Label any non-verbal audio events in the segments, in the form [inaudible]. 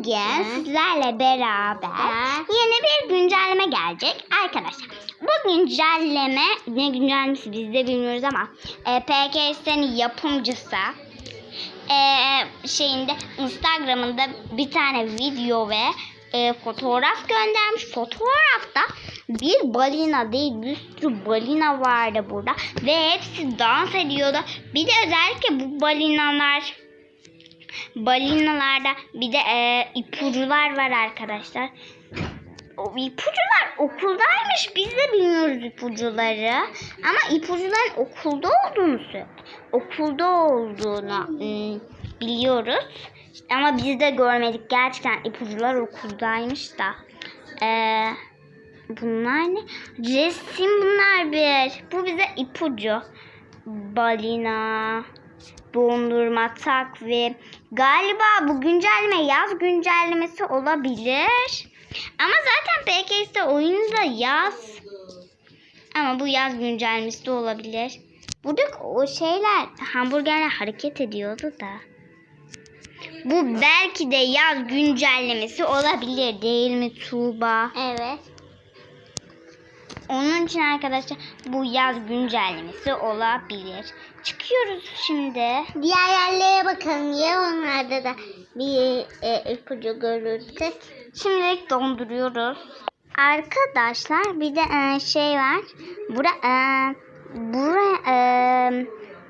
Bugün sizlerle beraber yeni bir güncelleme gelecek arkadaşlar. Bu güncelleme ne güncellemesi biz de bilmiyoruz ama e, PKS'nin yapımcısı e, şeyinde Instagram'ında bir tane video ve e, fotoğraf göndermiş. Fotoğrafta bir balina değil bir sürü balina vardı burada ve hepsi dans ediyordu. Bir de özellikle bu balinalar balinalarda bir de e, ipucular var arkadaşlar. O ipucular okuldaymış. Biz de bilmiyoruz ipucuları. Ama ipucuların okulda olduğunu okulda olduğunu ım, biliyoruz. Ama biz de görmedik. Gerçekten ipucular okuldaymış da. Ee, bunlar ne? Resim bunlar bir. Bu bize ipucu. Balina, dondurma, takvim. Galiba bu güncelleme yaz güncellemesi olabilir. Ama zaten PKS'de oyunda yaz. Ama bu yaz güncellemesi de olabilir. Buradaki o şeyler hamburgerler hareket ediyordu da. Bu belki de yaz güncellemesi olabilir değil mi Tuğba? Evet. Onun için arkadaşlar bu yaz güncellemesi olabilir. Çıkıyoruz şimdi. Diğer yerlere bakalım ya onlarda da bir e, ipucu görürsek. Şimdilik donduruyoruz. Arkadaşlar bir de e, şey var. Bura e, bura e,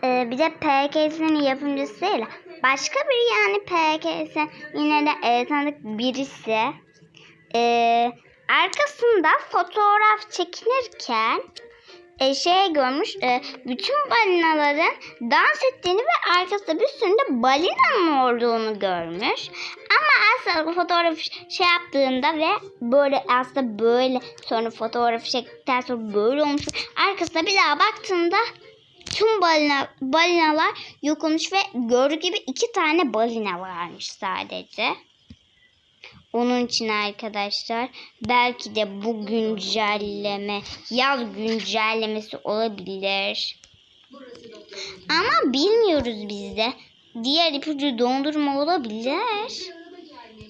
e, bir de PKS'nin yapımcısı değil. Başka bir yani PKS yine de e, tanıdık birisi. E, arkasında fotoğraf çekinirken e, şey görmüş e, bütün balinaların dans ettiğini ve arkasında bir sürü de balinanın olduğunu görmüş. Ama aslında fotoğrafı şey yaptığında ve böyle aslında böyle sonra fotoğrafı çektikten sonra böyle olmuş. Arkasına bir daha baktığında tüm balina, balinalar yok olmuş ve gördüğü gibi iki tane balina varmış sadece. Onun için arkadaşlar belki de bu güncelleme yaz güncellemesi olabilir. Ama bilmiyoruz biz de. Diğer ipucu dondurma olabilir.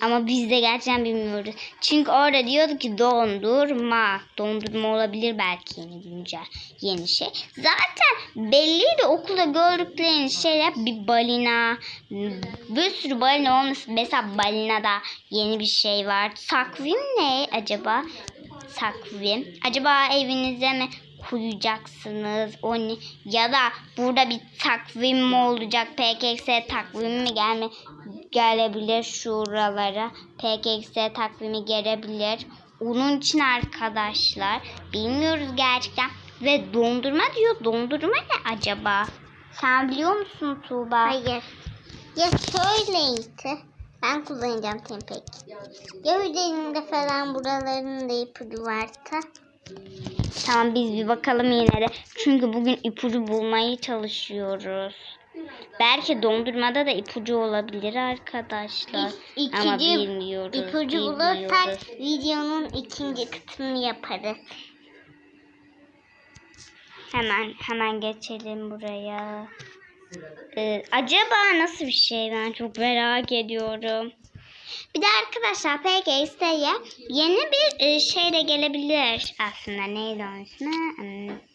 Ama biz de gerçekten bilmiyoruz. Çünkü orada diyordu ki dondurma. Dondurma olabilir belki yeni güncel yeni şey. Zaten belliydi okulda gördükleriniz şeyler bir balina. Bir sürü balina olması. Mesela balinada yeni bir şey var. Takvim ne acaba? Takvim. Acaba evinize mi koyacaksınız? O ne? Ya da burada bir takvim mi olacak? PKX takvimi mi gelme gelebilir şuralara. PKX takvimi gelebilir. Onun için arkadaşlar bilmiyoruz gerçekten. Ve dondurma diyor. Dondurma ne acaba? Sen biliyor musun Tuğba? Hayır. Ya şöyleydi. Ben kullanacağım tempek. Ya üzerinde falan buralarında ipucu varsa. Tamam biz bir bakalım yine de. Çünkü bugün ipucu bulmaya çalışıyoruz. Belki dondurmada da ipucu olabilir arkadaşlar. Ama ikinci bilmiyoruz. İpucu bilmiyoruz. bulursak videonun ikinci kısmını yaparız. Hemen hemen geçelim buraya. Ee, acaba nasıl bir şey ben çok merak ediyorum. Bir de arkadaşlar PGS'ye yeni bir e, şey de gelebilir aslında. Neydi onun ismi? Hmm.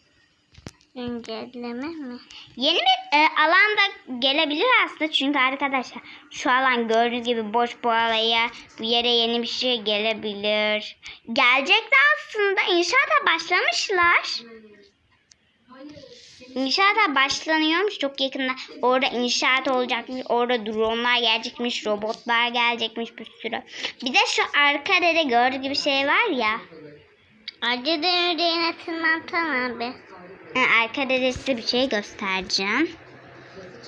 Güncelleme mi? Yeni bir e, alan da gelebilir aslında çünkü arkadaşlar şu alan gördüğünüz gibi boş bu alaya bu yere yeni bir şey gelebilir. Gelecek de aslında inşaata başlamışlar. İnşaata başlanıyormuş çok yakında. Orada inşaat olacakmış. Orada dronlar gelecekmiş. Robotlar gelecekmiş bir sürü. Bir de şu arkada da gördüğü gibi şey var ya. Acıdan yüreğine tırmantan abi. Ha, Arkada da size bir şey göstereceğim.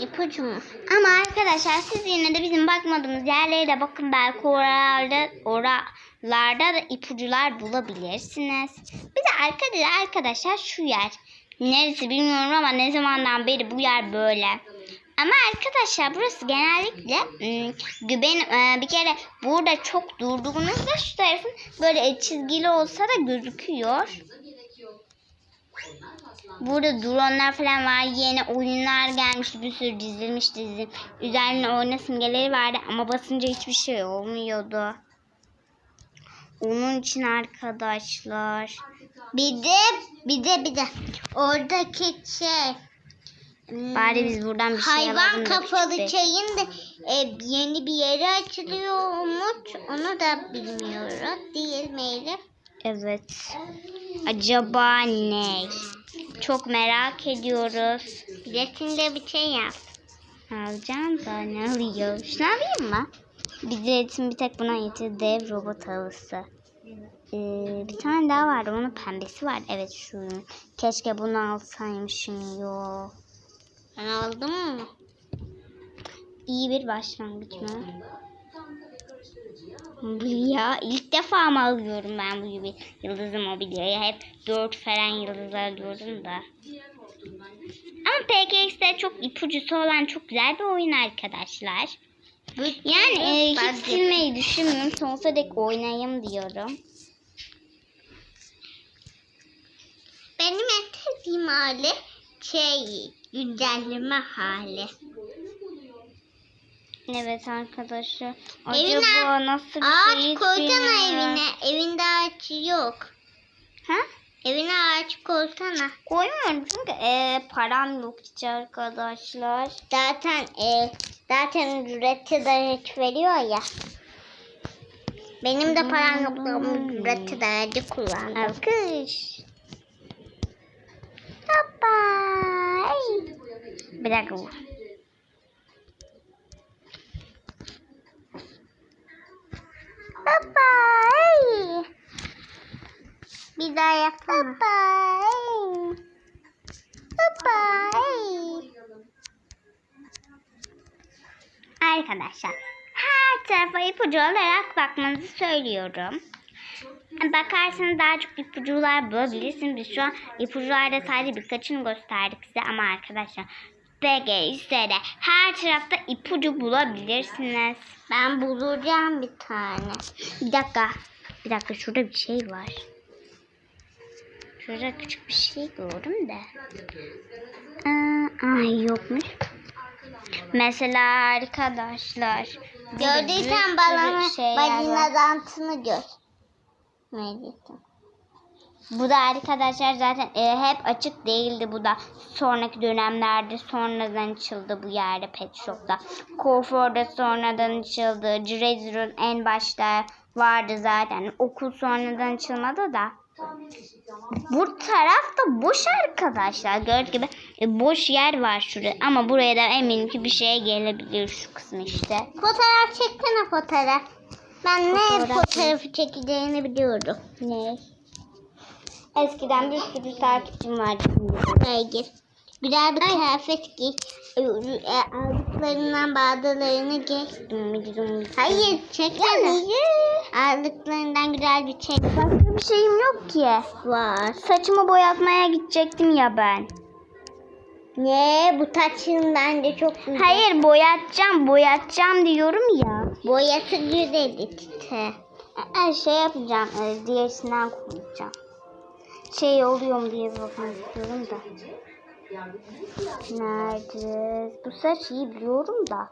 İpucu mu? Ama arkadaşlar siz yine de bizim bakmadığımız yerlere de bakın belki oralarda, oralarda da ipucular bulabilirsiniz. Bir de arkada arkadaşlar şu yer. Neresi bilmiyorum ama ne zamandan beri bu yer böyle. Ama arkadaşlar burası genellikle ım, güben e, bir kere burada çok durduğunuzda şu tarafın böyle çizgili olsa da gözüküyor. Burada dronlar falan var. Yeni oyunlar gelmiş. Bir sürü dizilmiş dizim. Üzerine oyna simgeleri vardı ama basınca hiçbir şey olmuyordu. Onun için arkadaşlar. Bir de bir de bir de oradaki şey hmm, Bari biz buradan bir şey hayvan kafalı çayın da e, yeni bir yeri açılıyormuş. Onu da bilmiyoruz. Değil mi Elif? Evet. Acaba ne? Çok merak ediyoruz. Biletinde bir şey yap. Alacağım da ne alayım? Şunu alayım mı? Biletin bir tek buna yeter. Dev robot havası. Ee, bir tane daha vardı. Onun pembesi var. Evet şu. Keşke bunu alsaymışım. Yo. Ben aldım mı? İyi bir başlangıç mı? Ya ilk defa mı alıyorum ben bu gibi yıldızı mobilyayı? Hep 4 falan yıldız alıyorum da. Ama PKX'de çok ipucusu olan çok güzel bir oyun arkadaşlar. Yani e, hiç silmeyi düşünmüyorum. Sonsuza dek oynayayım diyorum. Benim en sevdiğim hali şey güncelleme hali. Evet arkadaşlar. Evine Acaba nasıl bir Ağaç şey hiç koysana bilmiyorum. evine. Evinde ağaç yok. Ha? Evine ağaç koysana. Koymuyorum çünkü e, param yok hiç arkadaşlar. Zaten e, zaten ücreti de hiç veriyor ya. Benim de param yok ama ücreti de kullandım. Alkış. Hoppa. Ay. Bir dakika bu. Baba. Bir daha yapsana. Baba. Baba. Arkadaşlar her tarafa ipucu olarak bakmanızı söylüyorum. Bakarsanız daha çok ipucular bulabilirsiniz. Biz şu an ipucularda sadece birkaçını gösterdik size ama arkadaşlar BGS'de her tarafta ipucu bulabilirsiniz. Ben bulacağım bir tane. Bir dakika. Bir dakika şurada bir şey var. Şurada küçük bir şey gördüm de. Aa, ay yokmuş. Mesela arkadaşlar. Gördüysen var. balina dantını gör. Melih'im. Bu da arkadaşlar zaten e, hep açık değildi bu da. Sonraki dönemlerde sonradan açıldı bu yerde Pet Shop'ta. Kuaförde sonradan açıldı. Dresser'ın en başta vardı zaten. Okul sonradan açılmadı da. Bu tarafta boş arkadaşlar. Gördüğünüz gibi e, boş yer var şurada. Ama buraya da eminim ki bir şey gelebilir şu kısım işte. Fotoğraf çeksene fotoğraf. Ben ne Fotoğraf mı? fotoğrafı çekeceğini biliyorum. Ne? Eskiden bir sürü takipçim vardı. Hayır. Güzel bir kıyafet giy. E, e, Aldıklarından bazılarını giy. Hayır çeksene. Aldıklarından güzel bir çek. Başka bir şeyim yok ki. Var. Saçımı boyatmaya gidecektim ya ben. Ne bu taçın bence çok güzel. Hayır boyatacağım boyatacağım diyorum ya. Boyası güzel işte. Her şey yapacağım. Diğerisinden kullanacağım. Şey oluyor mu diye bakmak istiyorum da. Nerede? Bu saç iyi biliyorum da.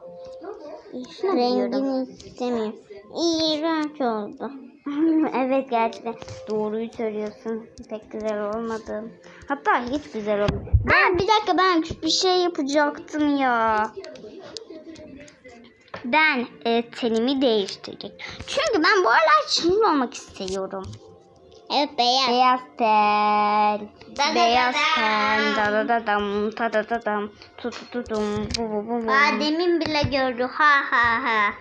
Biliyorum. Rengini istemiyorum. İğrenç oldu. [laughs] evet gerçekten doğruyu söylüyorsun. Pek güzel olmadı. Hatta hiç güzel olmadı. Ben bir dakika ben bir şey yapacaktım ya. Ben e, tenimi değiştirecektim. Çünkü ben bu aralar çılgın olmak istiyorum. Evet beyaz. Beyaz ten. Da da Beyaz da ten. dam. Da da da dam. Ta da da dam. Tu tu tu dum. Bu bu bu bu. Adem'in bile gördü. Ha ha ha.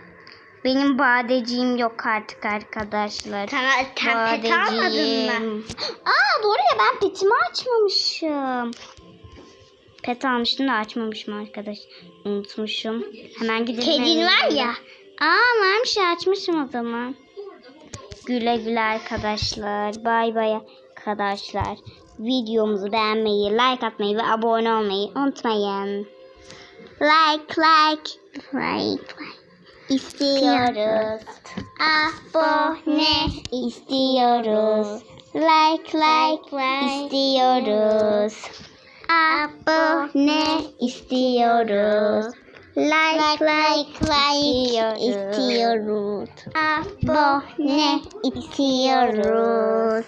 Benim badeciğim yok artık arkadaşlar. Sana sen pet almadın mı? Aa doğru ya ben petimi açmamışım. Pet almıştım da açmamışım arkadaş. Unutmuşum. Hemen gidelim. Kedin var ya. Aa varmış ya açmışım o zaman. Güle güle arkadaşlar. Bay bay arkadaşlar. Videomuzu beğenmeyi, like atmayı ve abone olmayı unutmayın. Like like like like istiyoruz. Abone istiyoruz. Like like Like, istiyoruz. abone istiyoruz. Like Like like istiyoruz. abone istiyoruz.